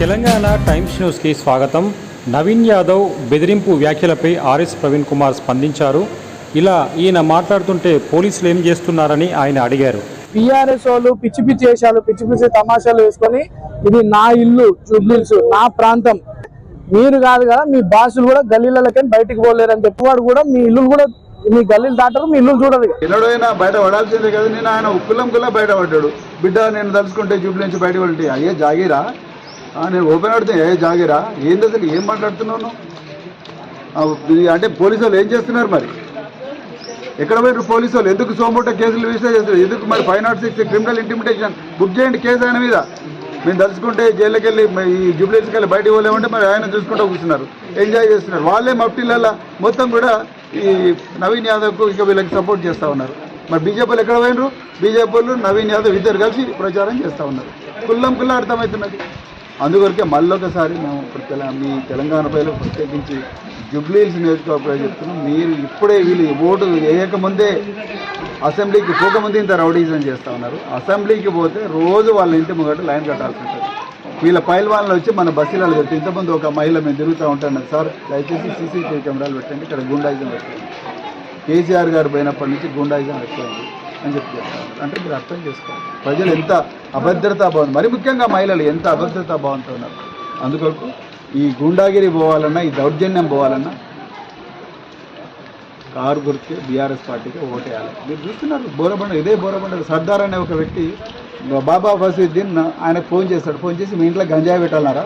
Telangana times న్యూస్కి స్వాగతం. నవీన్ యాదవ్ బెదిరింపు వ్యాఖ్యలపై ఆర్ఎస్ ప్రవీణ్ కుమార్ స్పందించారు. ఇలా ఈయన మాట్లాడుతుంటే పోలీసులు ఏం చేస్తున్నారని ఆయన అడిగారు. టిఆర్ఎస్ వాళ్ళు పిచ్చి పిచ్చి వేషాలు పిచ్చి పిచ్చి తమాషాలు వేసుకొని ఇది నా ఇల్లు జూబ్లీస్ నా ప్రాంతం. మీరు కాదు కదా మీ బాసులు కూడా గల్లీలకి బయటికి పోలేరు అని చెప్పేవాడు కూడా మీ ఇల్లు కూడా మీ గల్లీలు దాటరు మీ ఇల్లు ఇక. ఎన్నడైనా బయట పడాల్సిందే కదా నేను ఆయన ఉక్కులం కుల్లా బయట పడ్డాడు. బిడ్డ నేను తలుచుకుంటే జూబుల నుంచి బయట పడితే అయ్యే జాగిరా? నేను ఓపెన్ ఆడితే. ఏ జాగిరా? ఏంది అసలు? ఏం మాట్లాడుతున్నాను అంటే పోలీసు వాళ్ళు ఏం చేస్తున్నారు మరి? ఎక్కడ పోయిన పోలీసు వాళ్ళు? ఎందుకు సోమూట కేసులు రిజిస్టర్ చేస్తారు ఎందుకు మరి five not six criminal intimidation book చేయండి కేసు ఆయన మీద. మేము తలుచుకుంటే జైల్లోకి వెళ్ళి ఈ జూబ్లీస్కి వెళ్ళి బయటికి పోలేమంటే మరి ఆయన చూసుకుంటూ కూర్చున్నారు. ఎంజాయ్ చేస్తున్నారు. వాళ్ళే మఫ్టీలల్లా మొత్తం కూడా ఈ నవీన్ యాదవ్కు ఇక వీళ్ళకి సపోర్ట్ చేస్తూ ఉన్నారు. మరి బీజేపీలు ఎక్కడ పోయినరు? బీజేపీలు నవీన్ యాదవ్ ఇద్దరు కలిసి ప్రచారం చేస్తూ ఉన్నారు. కుల్లం కుల్ల అర్థమవుతున్నది. అందుకొరకే మళ్ళొకసారి మేము ఇప్పుడు మీ తెలంగాణ ప్రజలు ప్రత్యేకించి జుబ్లీల్స్ నియోజకవర్గ చెప్తున్నాం. మీరు ఇప్పుడే వీళ్ళు ఓటు వేయకముందే అసెంబ్లీకి పోకముందే ఇంత రౌడీజం చేస్తూ ఉన్నారు. అసెంబ్లీకి పోతే రోజు వాళ్ళ ఇంటి ముంగట లైన్ కట్టాల్సి ఉంటుంది. వీళ్ళ పైల వచ్చి మన బస్సులలో పెట్టి ఇంతమంది ఒక మహిళ మేము తిరుగుతూ ఉంటాను. సార్ దయచేసి సీసీటీవీ కెమెరాలు పెట్టండి. ఇక్కడ గుండాయిజం పెట్టండి. కేసీఆర్ గారు పోయినప్పటి నుంచి గుండాయిజం ఎక్కువైంది అని చెప్పి అంటే మీరు అర్థం చేసుకోవాలి. ప్రజలు ఎంత అభద్రతా భావం మరి ముఖ్యంగా మహిళలు ఎంత అభద్రతా భావంతో ఉన్నారు? అందుకొరకు ఈ గుండాగిరి పోవాలన్నా ఈ దౌర్జన్యం పోవాలన్నా కారు గుర్తు బీఆర్ఎస్ పార్టీకి ఓటేయాలి. మీరు చూస్తున్నారు బోరబండ ఇదే బోరబండ సర్దార్ అనే ఒక వ్యక్తి బాబా ఫసీద్దీన్ ఆయనకు ఫోన్ చేస్తాడు ఫోన్ చేసి మీ ఇంట్లో గంజాయి పెట్టాలన్నారా?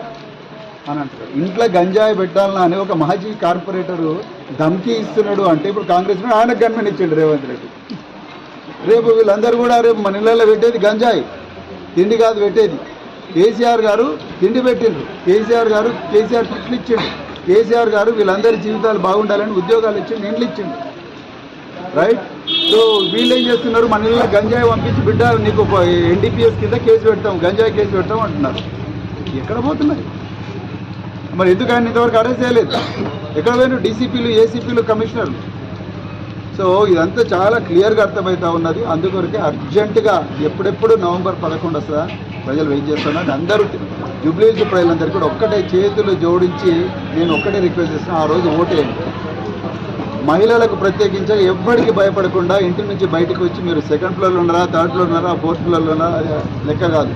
అని అంటారు. ఇంట్లో గంజాయి పెట్టాలన్నా అని ఒక మహాజీ కార్పొరేటర్ ధమ్కీ ఇస్తున్నాడు అంటే ఇప్పుడు కాంగ్రెస్ ఆయన గన్మెన్ ఇచ్చాడు రేవంత్ రెడ్డి. రేపు వీళ్ళందరూ కూడా రేపు మన ఇళ్ళల్లో పెట్టేది గంజాయి. తిండి కాదు పెట్టేది. కేసీఆర్ గారు తిండి పెట్టిండ్రు. కేసీఆర్ గారు కేసీఆర్ టిట్లు ఇచ్చిండు కేసీఆర్ గారు వీళ్ళందరి జీవితాలు బాగుండాలని ఉద్యోగాలు ఇచ్చిండు ఇండ్లు ఇచ్చిండు రైట్ సో వీళ్ళు ఏం చేస్తున్నారు? మన ఇళ్ళ గంజాయి పంపించి బిడ్డ నీకు ఎన్డీపీఎస్ కింద కేసు పెడతాం గంజాయి కేసు పెడతాం అంటున్నారు. ఎక్కడ పోతున్నారు? మరి ఎందుకు ఆయన ఇంతవరకు అరెస్ట్ చేయలేదు? ఎక్కడ పోయిన డీసీపీలు ఏసీపీలు కమిషనర్లు? సో ఇదంతా చాలా క్లియర్గా అర్థమవుతా ఉన్నది. అందుకొరకే అర్జెంటుగా ఎప్పుడెప్పుడు నవంబర్ పదకొండు వస్తుందా? ప్రజలు వెయిట్ చేస్తున్నారు. అందరూ జూబ్లీహిల్స్ ప్రజలందరికీ కూడా ఒక్కటే చేతులు జోడించి నేను ఒక్కటే రిక్వెస్ట్ చేస్తాను ఆ రోజు ఓటేయండి మహిళలకు ప్రత్యేకించి ఎవ్వరికి భయపడకుండా ఇంటి నుంచి బయటకు వచ్చి మీరు సెకండ్ ఫ్లోర్లో ఉన్నారా థర్డ్ ఫ్లోర్ ఉన్నారా ఫోర్త్ ఫ్లోర్లో ఉన్నారా లెక్క కాదు.